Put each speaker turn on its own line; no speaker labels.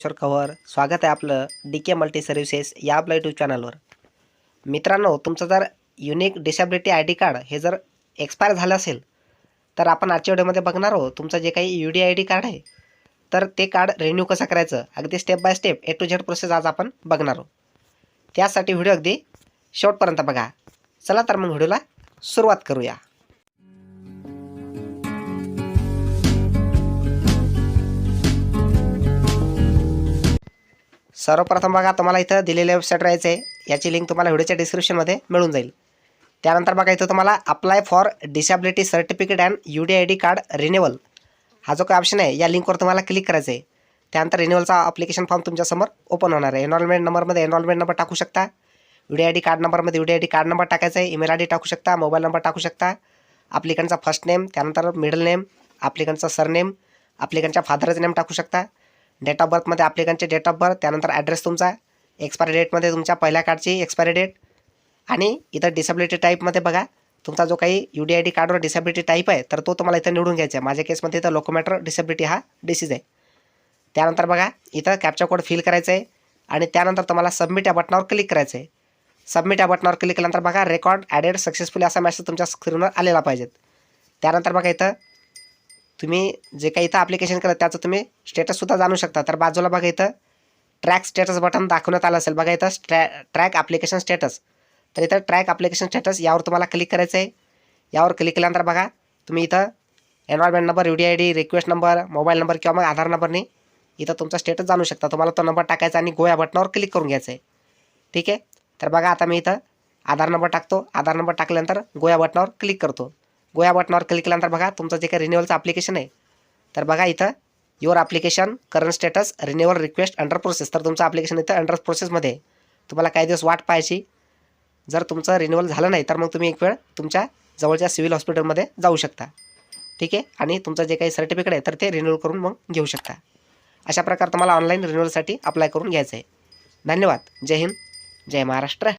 Kishore cover स्वागत आहे आपलं डी के मल्टी सर्व्हिसेस या आपल्या यूट्यूब चॅनलवर मित्रांनो तुमचं जर unique disability I D card हे जर एक्सपायर झालं असेल तर आपण आजच्या व्हिडिओमध्ये बघणार आहोत तुमचं जे काही U D I D card आहे तर ते कार्ड रिन्यू कसं करायचं? अगदी step by step A to Z process आज आपण बघणार आहोत. त्यासाठी व्हिडिओ अगदी शेवटपर्यंत बघा. चला तर मग व्हिडिओला सुरुवात करूया. सर्वप्रथम बघा तुम्हाला इथं दिलेल्या वेबसाईट राहायचं आहे याची लिंक तुम्हाला व्हिडिओच्या डिस्क्रिप्शनमध्ये मिळून जाईल. त्यानंतर बघा इथं तुम्हाला apply for disability certificate and U D I D card renewal हा जो काही ऑप्शन आहे या लिंकवर तुम्हाला क्लिक करायचं आहे त्यानंतर रिन्युअलचा अप्लिकेशन फॉर्म तुमच्यासमोर ओपन होणार आहे. एनरोलमेंट नंबरमध्ये एनरोलमेंट नंबर टाकू शकता. U D I D card नंबरमध्ये U D I D card number टाकायचा आहे. ईमेल आय डी टाकू शकता मोबाईल नंबर टाकू शकता. अप्लिकंटचा फर्स्ट नेम त्यानंतर मिडल नेम अप्लिकंटचा सरनेम अप्लिकंटच्या फादरचं नेम टाकू शकता. डेट ऑफ बर्थमध्ये अप्लिकंटचे डेट ऑफ बर्थ त्यानंतर ॲड्रेस तुमचा एक्सपायरी डेटमध्ये तुमच्या पहिल्या कार्डची एक्सपायरी डेट आणि इथं डिसेबिलिटी टाईपमध्ये बघा तुमचा जो काही यू डी आय डी कार्डवर डिसेबिलिटी टाईप आहे तर तो तुम्हाला इथं निवडून घ्यायचा आहे. माझ्या केसमध्ये इथं लोकोमॅटर डिसेबिलिटी हा डिसीज आहे. त्यानंतर बघा इथं कॅप्चा कोड फिल करायचं आहे आणि त्यानंतर तुम्हाला सबमिट या बटनावर क्लिक करायचं आहे सबमिट या बटनावर क्लिक केल्यानंतर बघा रेकॉर्ड ॲडेड सक्सेसफुली असा मेसेज तुमच्या स्क्रीनवर आलेला पाहिजेत. त्यानंतर बघा इथं तुम्ही जे काही इथं ॲप्लिकेशन करत त्याचं तुम्ही स्टेटससुद्धा जाणू शकता. तर बाजूला बघा इथं ट्रॅक स्टेटस बटन दाखवण्यात आलं असेल. बघा इथं स्ट्रॅ ट्रॅक ॲप्लिकेशन स्टेटस तर इथं ट्रॅक ॲप्लिकेशन स्टेटस यावर तुम्हाला क्लिक करायचं आहे यावर क्लिक केल्यानंतर बघा तुम्ही इथं environment number U D I D request number mobile number किंवा मग आधार नंबरने इथं तुमचा स्टेटस जाणू शकता. तुम्हाला तो नंबर टाकायचा आणि गोया बटनावर क्लिक करून घ्यायचं आहे ठीक आहे? तर बघा आता मी इथं आधार नंबर टाकतो. आधार नंबर टाकल्यानंतर गोया बटनावर क्लिक करतो. गोया बटनावर क्लिक केल्यानंतर बघा तुमचं जे काही रिन्युअलचं ॲप्लिकेशन आहे तर बघा इथं your application current status renewal request under process तर तुमचं ॲप्लिकेशन इथं अंडर प्रोसेसमध्ये तुम्हाला काही दिवस वाट पाहायची. जर तुमचं रिन्युअल झालं नाही तर मग तुम्ही एक वेळ तुमच्या जवळच्या सिव्हिल हॉस्पिटलमध्ये जाऊ शकता. ठीक आहे? आणि तुमचं जे काही सर्टिफिकेट आहे तर ते रिन्युअल करून मग घेऊ शकता. अशा प्रकारे तुम्हाला ऑनलाईन रिन्युअलसाठी अप्लाय करून घ्यायचं आहे. धन्यवाद. जय हिंद. जय महाराष्ट्र.